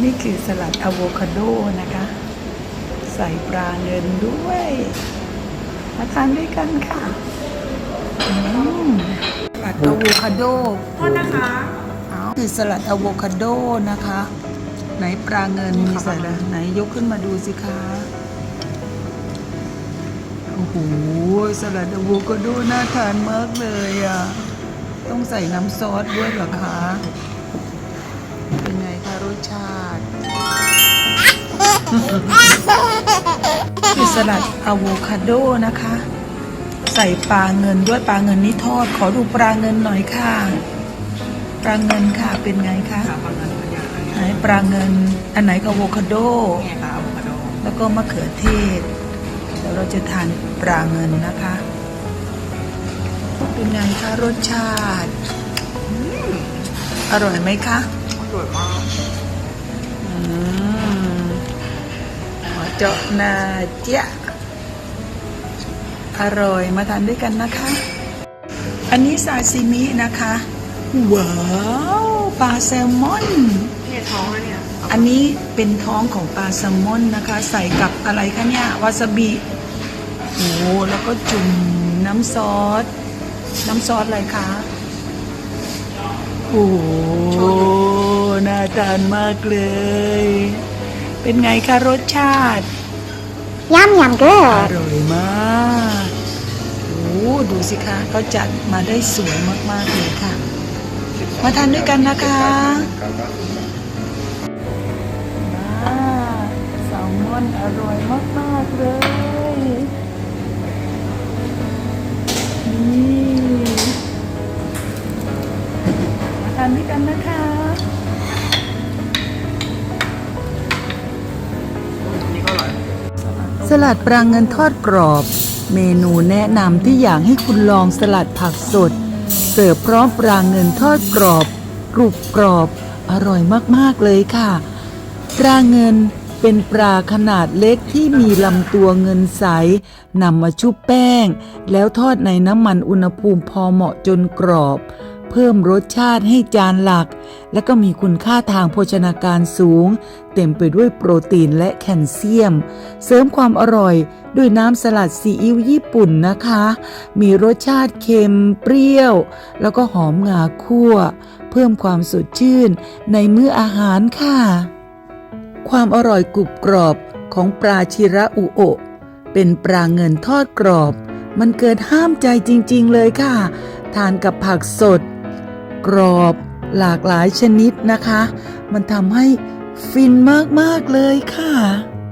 นี่คือสลัดอะโวคาโดนะคะ ใส่ปลาเงินด้วย มาทานด้วยกันค่ะอืมสลัดอะโวคาโดโทษนะคะคือสลัดอะโวคาโดนะคะ ไหนปลาเงินมีใส่ละไหนยกขึ้นมาดูสิคะโอ้โหสลัดอะโวคาโดน่าทานมากเลยอะ ต้องใส่น้ำซอสด้วยเหรอคะ ชาติคือสลัดอะโวคาโดนะคะ ใส่ปลาเงินด้วยปลาเงินนี่ทอด ขอดูปลาเงินหน่อยค่ะ ปลาเงินค่ะเป็นไงคะค่ะบางเงินพยาไหนปลาเงิน อันไหนก็อะโวคาโดเนี่ยค่ะอะโวคาโด แล้วก็มะเขือเทศเดี๋ยวเราจะทานปลาเงินนะคะเป็นไงคะรสชาติ อร่อยไหมคะสวยมาก อืมขอเจาะหนาเจ๊ะอร่อยมาทานด้วยกันนะคะ อันนี้ซาซิมินะคะ ว้าวปลาแซลมอนเนี่ยท้องแล้วเนี่ย อันนี้เป็นท้องของปลาแซลมอนนะคะ ใส่กับอะไรคะเนี่ยวาซาบิโอ้แล้วก็จุ่มน้ำซอส น้ำซอสอะไรคะ โอ้น่า ทานมากเลย เป็นไงคะรสชาติ Yum yum อ good. ร่อยมากโอ้ดูสิคะเขาจัดมาได้สวยมากๆเลยค่ะ มาทานด้วยกันนะคะมาแซลมอนอร่อยมากๆเลย ลัดปลาเงินทอดกรอบ เมนูแนะนำที่อยากให้คุณลองสลัดผักสด เสิร์ฟพร้อมปลาเงินทอดกรอบ กรุบกรอบ อร่อยมากๆเลยค่ะปลาเงินเป็นปลาขนาดเล็กที่มีลำตัวเงินใสนำมาชุบแป้ง แล้วทอดในน้ำมันอุณหภูมิพอเหมาะจนกรอบ เพิ่มรสชาติให้จานหลัก และก็มีคุณค่าทางโภชนาการสูง เต็มไปด้วยโปรตีนและแคลเซียม เสริมความอร่อยด้วยน้ำสลัดซีอิ๊วญี่ปุ่นนะคะ มีรสชาติเค็มเปรี้ยว แล้วก็หอมงาคั่ว เพิ่มความสดชื่นในมื้ออาหารค่ะ ความอร่อยกรุบกรอบของปลาชิระอุโอะเป็นปลาเงินทอดกรอบ มันเกิดห้ามใจจริง ๆ เลยค่ะ ทานกับผักสด กรอบหลากหลายชนิดนะคะ มันทำให้ฟินมาก ๆ เลยค่ะ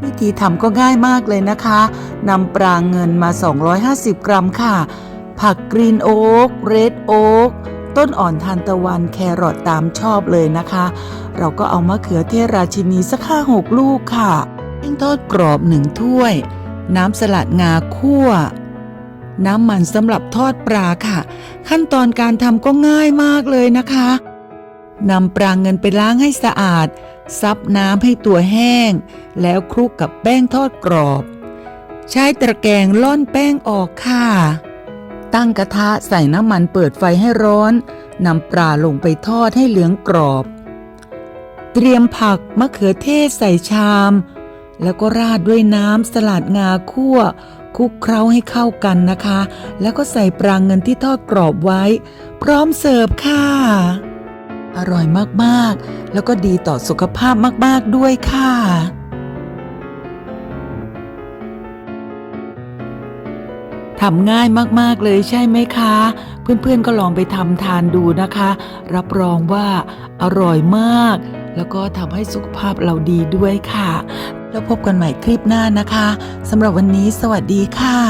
วิธีทำก็ง่ายมากเลยนะคะนำปลาเงินมา 250 กรัมค่ะ ผักกรีนโอ๊กเรดโอ๊กต้นอ่อนทานตะวันแครอทตามชอบเลยนะคะ เราก็เอามะเขือเทศราชินีสักห้าหกลูกค่ะแป้งทอดกรอบหนึ่งถ้วย น้ำสลัดงาคั่ว น้ำมันสำหรับทอดปลาค่ะ ขั้นตอนการทำก็ง่ายมากเลยนะคะนำปลาเงินไปล้างให้สะอาด ซับน้ำให้ตัวแห้ง แล้วคลุกกับแป้งทอดกรอบ ใช้ตะแกรงล่อนแป้งออกค่ะ ตั้งกระทะใส่น้ำมันเปิดไฟให้ร้อนนำปลาลงไปทอดให้เหลืองกรอบ เตรียมผักมะเขือเทศใส่ชาม แล้วก็ราดด้วยน้ำสลัดงาคั่วคลุกเคล้าให้เข้ากันนะคะ แล้วก็ใส่ปลาเงินที่ทอดกรอบไว้ พร้อมเสิร์ฟค่ะ อร่อยมากๆ แล้วก็ดีต่อสุขภาพมากๆด้วยค่ะทำง่ายมากๆเลยใช่ไหมคะ เพื่อนๆก็ลองไปทำทานดูนะคะ รับรองว่าอร่อยมาก แล้วก็ทำให้สุขภาพเราดีด้วยค่ะ แล้วพบกันใหม่คลิปหน้านะคะสำหรับวันนี้สวัสดีค่ะ